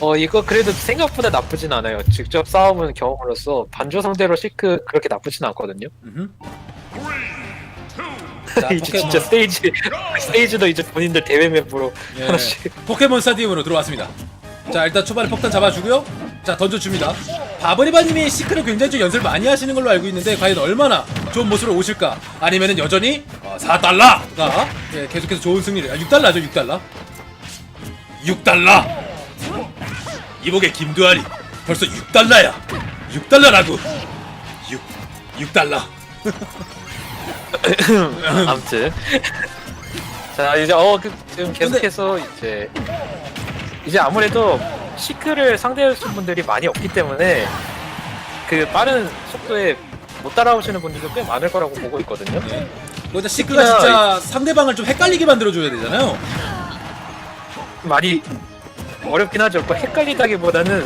어 이거 그래도 생각보다 나쁘진 않아요. 직접 싸움은 경험으로써 반조 상대로 시크 그렇게 나쁘진 않거든요. 음흠. 자, 이제 포켓몬. 진짜 스테이지 스테이지도 이제 본인들 대회 맵으로 예. 하나씩 포켓몬 스타디움으로 들어왔습니다. 자 일단 초반에 폭탄 잡아주고요. 자 던져줍니다. 바브리바님이 시크를 굉장히 좀 연습을 많이 하시는 걸로 알고 있는데 과연 얼마나 좋은 모습으로 오실까? 아니면은 여전히 어, 4달러가 예, 계속해서 좋은 승리를 아, 6달러죠 6달러 6달러 이복의 김두한이 벌써 6달러야. 6달러라고. 6 6달러. 아무튼. 자 이제 어 그, 지금 계속해서 이제 이제 아무래도 시크를 상대하시는 분들이 많이 없기 때문에 그 빠른 속도에 못 따라오시는 분들도 꽤 많을 거라고 보고 있거든요. 예. 거기다 시크가 진짜 상대방을 좀 헷갈리게 만들어줘야 되잖아요. 많이 어렵긴 하죠. 그 헷갈리다기보다는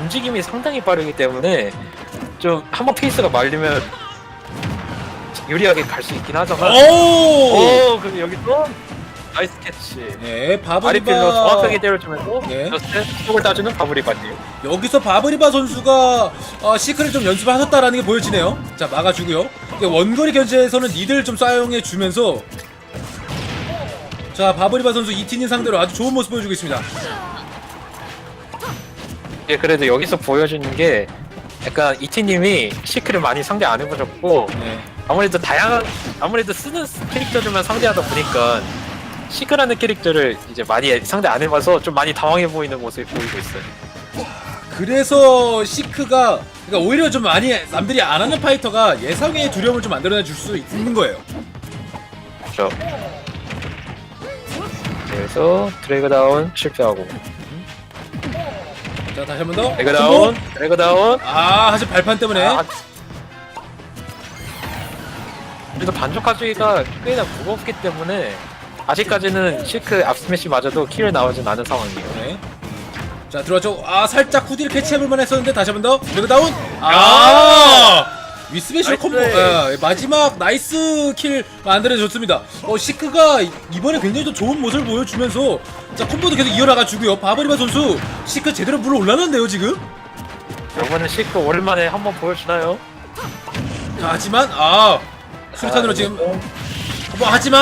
움직임이 상당히 빠르기 때문에 좀 한번 페이스가 말리면 유리하게 갈 수 있긴 하지만 오! 오, 그럼 여기 또 나이스 캐치. 네, 아리필로 바브리바 정확하게 때려주면서 예. 저스트 속을 따주는 바브리바님. 여기서 바브리바 선수가 어, 시크를 좀 연습하셨다라는 게 보여지네요. 자 막아주고요. 이게 원거리 견제에서는 니들 좀 사용해 주면서 자 바브리바 선수 이티닌 상대로 아주 좋은 모습 보여주고 있습니다. 예, 그래도 여기서 보여주는 게 약간 이티님이 시크를 많이 상대 안 해보셨고 네. 아무래도 다양한 아무래도 쓰는 캐릭터들만 상대하다 보니까 시크라는 캐릭터를 이제 많이 상대 안 해봐서 좀 많이 당황해 보이는 모습이 보이고 있어요. 그래서 시크가 그러니까 오히려 좀 많이 남들이 안 하는 파이터가 예상외의 두려움을 좀 만들어내 줄 수 있는 거예요. 그렇죠. 그래서 드래그 다운 실패하고 자 다시 한 번 더. 드래그 다운 드래그 다운 아 사실 발판 때문에 아, 그래도 반죽하기가 꽤나 무겁기 때문에 아직까지는 시크 앞스매시 맞아도 킬 나오진 않은 상황이에요. 네. 자 들어왔죠. 아 살짝 후디를 캐치해볼 만 했었는데 다시 한 번 더. 레그 다운. 아 위스매시 나이스. 콤보. 아, 마지막 나이스 킬 만들어줬습니다. 어 시크가 이번에 굉장히 또 좋은 모습을 보여주면서 자 콤보도 계속 이어나가 주고요. 바브리바 선수 시크 제대로 물어 올라는데요 지금. 이번엔 시크 오랜만에 한번 보여주나요? 자, 하지만 아 수류탄으로 아, 지금 네. 뭐 하지만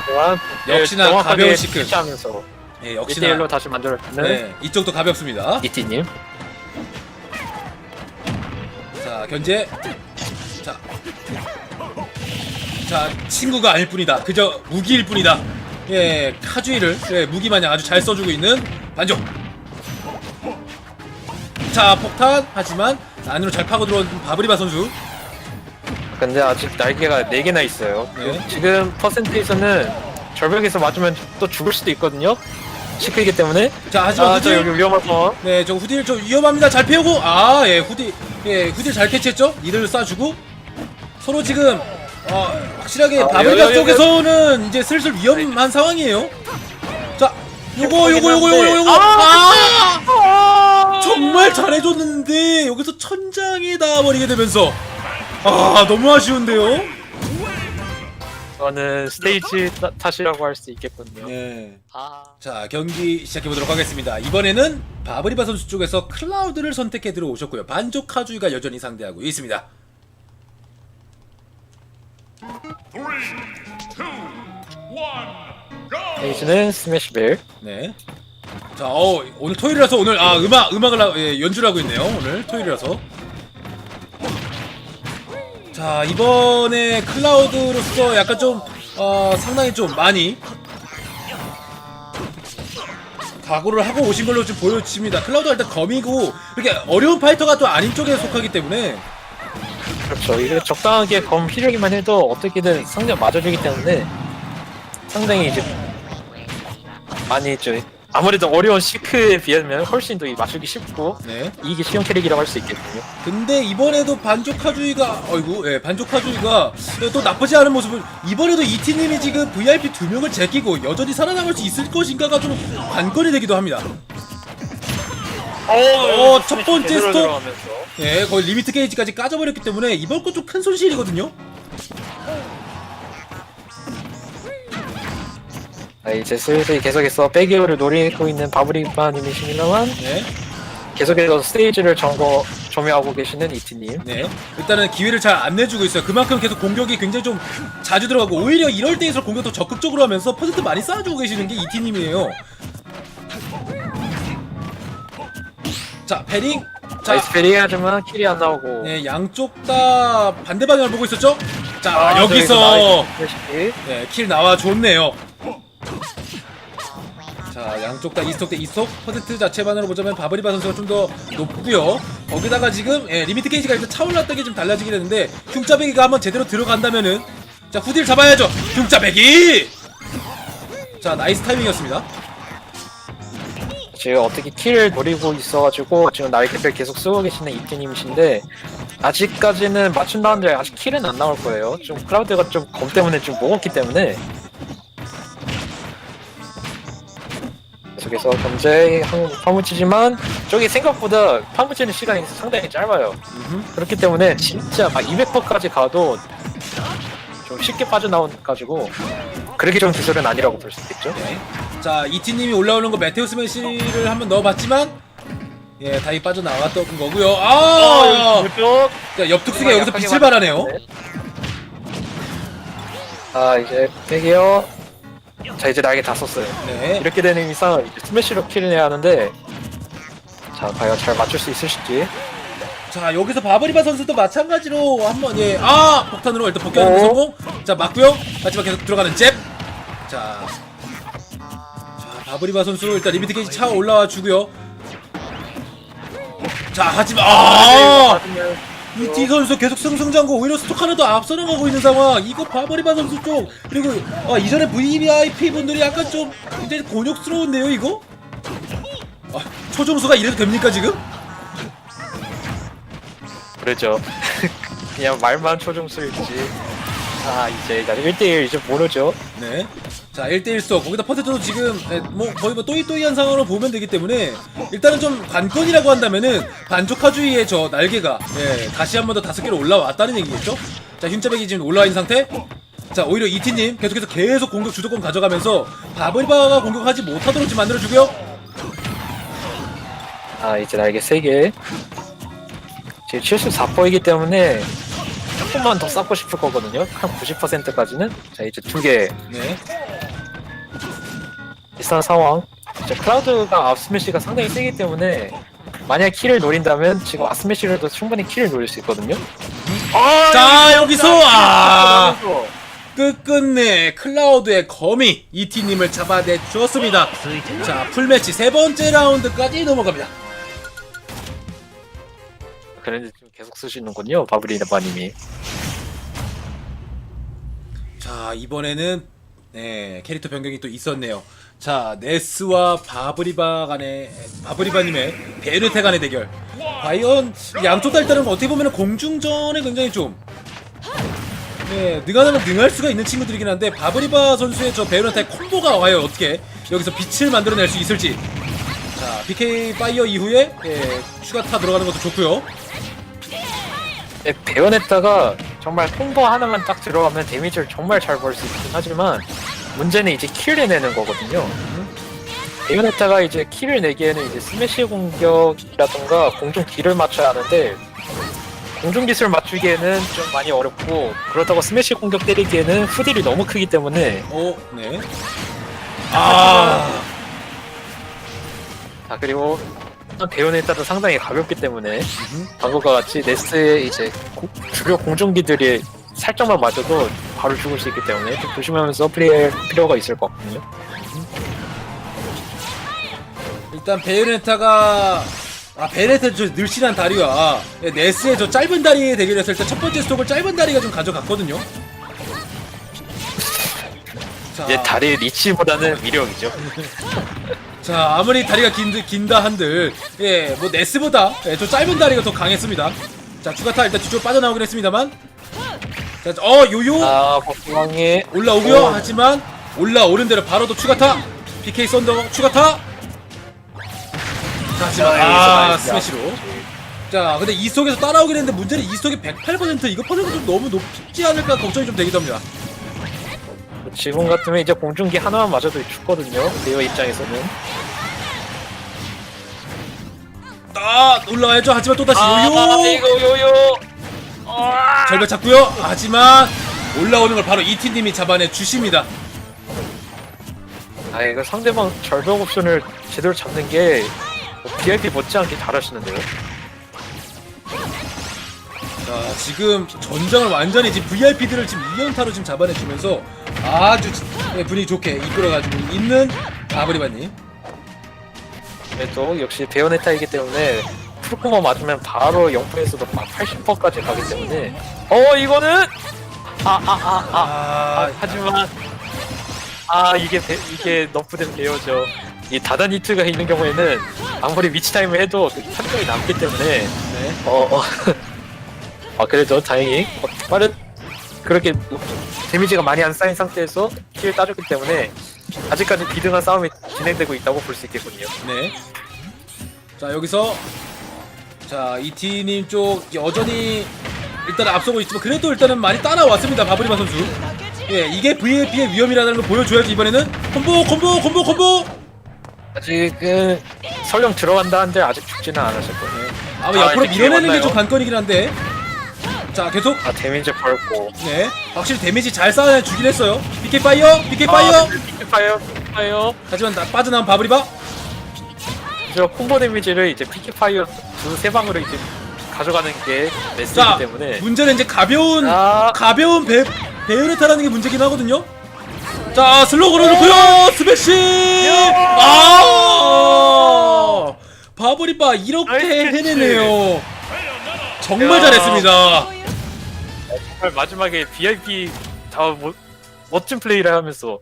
하지만 역시나 정확하게 가벼운 시크. 캐치하면서 예, 1대1로 역시나 다시 만들어주는 네 이쪽도 가볍습니다. 이티님. 자 견제 자. 자 친구가 아닐 뿐이다 그저 무기일 뿐이다 예 카주이를 예, 무기 마냥 아주 잘 써주고 있는 반조 자 폭탄 하지만 안으로 잘 파고 들어온 바브리바 선수 근데 아직 날개가 4개나 있어요. 네. 지금 퍼센테이서는 절벽에서 맞으면 또 죽을 수도 있거든요. 시크이기 때문에. 자 하지만 아, 저 후딜 여기 상황. 네저 후딜 좀 위험합니다 잘 피우고 아예 후딜 예 후딜 잘 캐치했죠 이들 쏴주고 서로 지금 어 확실하게 아, 바브리바 여기, 여기, 쪽에서는 이제 슬슬 위험한 상황이에요. 자 요거 요거 요거 요거 요거 아! 아! 정말 잘해줬는데 여기서 천장에 닿아버리게 되면서. 아 너무 아쉬운데요? 저는 스테이지 타- 탓이라고 할 수 있겠군요. 네. 아. 자 경기 시작해 보도록 하겠습니다. 이번에는 바브리바 선수 쪽에서 클라우드를 선택해 들어오셨고요. 반조 카주이가 여전히 상대하고 있습니다 스테이지는 스매시벨. 네. 자, 어, 오늘 토요일이라서 오늘 아 음악 음악을 하- 예, 연주를 하고 있네요. 오늘 토요일이라서. 자 이번에 클라우드로서 약간 좀 어, 상당히 좀 많이 각오를 하고 오신 걸로 좀 보여집니다. 클라우드가 일단 검이고 이렇게 어려운 파이터가 또 아닌 쪽에 속하기 때문에 그렇죠. 이게 적당하게 검 휘려기만 해도 어떻게든 상대가 맞아주기 때문에 상당히 이제 많이 좀 아무래도 어려운 시크에 비하면 훨씬 더이 맞추기 쉽고 네. 이기기 쉬운 캐릭이라고 할 수 있겠군요. 근데 이번에도 반조카주의가 어이구 예 반조카주의가 또 나쁘지 않은 모습을 이번에도 이티님이 지금 VIP 두 명을 제끼고 여전히 살아남을 수 있을 것인가가 좀 관건이 되기도 합니다. 어, 첫 번째 스톱. 예 거의 리미트 게이지까지 까져버렸기 때문에 이번 건 좀 큰 손실이거든요. 아, 이제 슬슬 계속해서 백이어를 노리고 있는 바브리바님이십니다만 네. 계속해서 스테이지를 점거 점유하고 계시는 이티님. 네. 일단은 기회를 잘 안 내주고 있어요. 그만큼 계속 공격이 굉장히 좀 자주 들어가고 오히려 이럴 때일수록 공격도 적극적으로 하면서 퍼센트 많이 쌓아주고 계시는 게 이티님이에요. 자, 패링. 자, 나이스 페리 하지만 킬이 안 나오고. 네, 양쪽 다 반대 방향을 보고 있었죠? 자, 아, 여기서 저기서 나이스 네, 킬 나와 줬네요. 자, 양쪽 다 이스톡 대 이스톡 퍼센트 자체만으로 보자면 바브리바 선수가 좀 더 높고요. 거기다가 지금 예, 리미트 게이지가 일단 차올랐던 게 좀 달라지긴 했는데 흉짜배기가 한번 제대로 들어간다면은 자 후딜 잡아야죠. 흉짜배기. 자, 나이스 타이밍이었습니다. 지금 어떻게 킬을 노리고 있어가지고 지금 날개를 계속 쓰고 계시는 이티님이신데 아직까지는 맞춘다는데 아직 킬은 안 나올 거예요. 좀 클라우드가 좀 검 때문에 좀 먹었기 때문에 계속해서 견제 파묻히지만 저기 생각보다 파묻히는 시간이 상당히 짧아요. 그렇기 때문에 진짜 막 200%까지 가도 좀 쉽게 빠져나와가지고 그렇게 좋은 기술은 아니라고 볼 수 있겠죠. 네. 자, 이티님이 올라오는 거 메테우스 맨시를 한번 넣어봤지만 예, 다이 빠져나왔던 거고요. 아! 쪽 자, 옆특수가 여기서 빛을 발하네요. 아 이제 백이요. 자 이제 날개 다 썼어요. 네. 이렇게 되는 이상 이제 스매시로 킬을 해야 하는데 자 과연 잘 맞출 수 있으실지. 자 여기서 바브리바 선수도 마찬가지로 한번 예아 폭탄으로 일단 복귀하는 어? 성공 자 맞고요 마지막 계속 들어가는 잽자 자, 바브리바 선수 일단 리미트 게이지 차 올라와 주고요 자 하지만 아 이티 선수 계속 승승장구 오히려 스톡 하나도 앞서 나가고 있는 상황 이거 바브리바 선수 쪽 그리고 아, 이전에 VIP 분들이 약간 좀 굉장히 곤욕스러운데요 이거 아, 초중수가 이래도 됩니까 지금? 그렇죠. 그냥 말만 초중수일지. 자 이제 일단 1대1 이제 모르죠. 네. 자, 1대1 속. 거기다 퍼센트도 지금, 예, 뭐, 거의 뭐, 또이또이한 상황으로 보면 되기 때문에, 일단은 좀 관건이라고 한다면은, 반조카주의의 저 날개가, 예, 다시 한 번 더 다섯 개로 올라왔다는 얘기겠죠? 자, 흰자백이 지금 올라와 있는 상태. 자, 오히려 이티님, 계속해서 계속 공격 주도권 가져가면서, 바브리바가 공격하지 못하도록 지금 만들어주고요. 아 이제 날개 3개. 지금 74%이기 때문에 조금만 더 쌓고 싶을 거거든요. 한 90%까지는. 자 이제 두 개. 네. 비슷한 상황. 이제 클라우드가 앞스매시가 상당히 세기 때문에 만약 키를 노린다면 지금 앞스매시로도 충분히 키를 노릴 수 있거든요. 아, 자, 여기서, 아! 끝끝내 클라우드의 거미 이티님을 잡아내 주었습니다. 자, 풀매치 세 번째 라운드까지 넘어갑니다. 그런데 좀 계속 쓰시는군요, 바브리나바님이. 자 이번에는 네 캐릭터 변경이 또 있었네요. 자 네스와 바브리바 간의 바브리바 님의 베르테 간의 대결. 과연 양쪽 다 일단은 어떻게 보면 공중전에 굉장히 좀 네, 능하다면 능할 수가 있는 친구들이긴 한데 바브리바 선수의 저 베르테 콤보가 와요 어떻게 여기서 빛을 만들어낼 수 있을지. 자 BK 파이어 이후에 예, 추가타 들어가는 것도 좋고요. 네, 배워냈다가 정말 콤보 하나만 딱 들어가면 데미지를 정말 잘 벌 수 있긴 하지만 문제는 이제 킬을 내는 거거든요. 배워냈다가 이제 킬을 내기에는 이제 스매시 공격이라던가 공중 딜을 맞춰야 하는데 공중 기술 맞추기에는 좀 많이 어렵고 그렇다고 스매시 공격 때리기에는 후딜이 너무 크기 때문에 어 네. 아. 자 그리고 배우네따도 상당히 가볍기 때문에 방금과 같이 네스트의 이제 고- 주력 공중기들이 살짝만 맞아도 바로 죽을 수 있기 때문에 좀 조심하면서 플레이할 필요가 있을 것 같거든요. 일단 베요네타가 아 베요네타 저 늘씬한 다리와 예, 네스의 저 짧은 다리의 대결했을 때 첫 번째 스톱을 짧은 다리가 좀 가져갔거든요. 자, 이제 다리 리치보다는 위력이죠. 자 아무리 다리가 긴, 긴다 한들 예뭐 네스보다 예, 저 짧은 다리가 더 강했습니다. 자 추가타 일단 뒤쪽으로 빠져나오긴 했습니다만 자 어 요요 아 복수왕이 올라오고요. 오. 하지만 올라오는 대로 바로 또 추가타. PK 썬더 추가타. 자, 하지만 아, 나이스, 나이스. 스매시로. 자, 근데 이 속에서 따라오긴 했는데 문제는 이 속이 108% 이거 퍼센트 좀 너무 높지 않을까 걱정이 좀 되기도 합니다. 지금 같으면 이제 공중기 하나만 맞아도 죽거든요. 대여 입장에서는. 아 올라가야죠. 하지만 또 다시 아, 요요. 이거 요요. 아, 절벽 잡고요. 하지만 올라오는 걸 바로 이티님이 잡아내 주십니다. 아 이거 상대방 절벽 옵션을 제대로 잡는 게 뭐 VIP 못지않게 잘하시는데요. 자 지금 전장을 완전히 지금 VIP들을 지금 2연타로 지금 잡아내주면서 아주 지- 예, 분위기 좋게 이끌어가지고 있는 가브리바님. 그래도 역시 베요네타이기 때문에 풀코마 맞으면 바로 0%에서도 80%까지 가기 때문에 어 이거는 아아아아 아, 하지만 아 이게 배- 이게 너프된 베어죠 이 다단 히트가 있는 경우에는 아무리 위치 타임을 해도 그 판정이 남기 때문에 네. 어, 어. 아 그래도 다행히 어, 빠른 그렇게 데미지가 많이 안 쌓인 상태에서 킬 따졌기 때문에 아직까지 비등한 싸움이 진행되고 있다고 볼 수 있겠군요. 네. 자 여기서 자 이티님 쪽 여전히 일단 앞서고 있지만 그래도 일단은 많이 따라왔습니다 바브리바 선수. 예 이게 VIP의 위험이라는 걸 보여줘야지 이번에는 콤보 콤보 콤보 콤보. 아직은 설령 들어간다 한들 아직 죽지는 않으실 거예요. 아마 아, 옆으로 이제 밀어내는 게 기회 좀 왔나요? 관건이긴 한데. 자 계속 아 데미지 벌고. 네 확실히 데미지 잘 쌓아 주긴 했어요. BK 파이어 BK 파이어. 아, 파이어, 파이어. 하지만 나, 빠져나온 바브리바. 저 콤보 데미지를 이제 피키 파이어 두세 방으로 이제 가져가는 게자 때문에. 문제는 이제 가벼운 아, 가벼운 배 베요네타라는 게 문제긴 하거든요. 자 슬로우 걸어놓고요 스매시 아 바브리바 이렇게 나이스. 해내네요. 정말 야. 잘했습니다. 정말 마지막에 VIP 다 뭐, 멋진 플레이를 하면서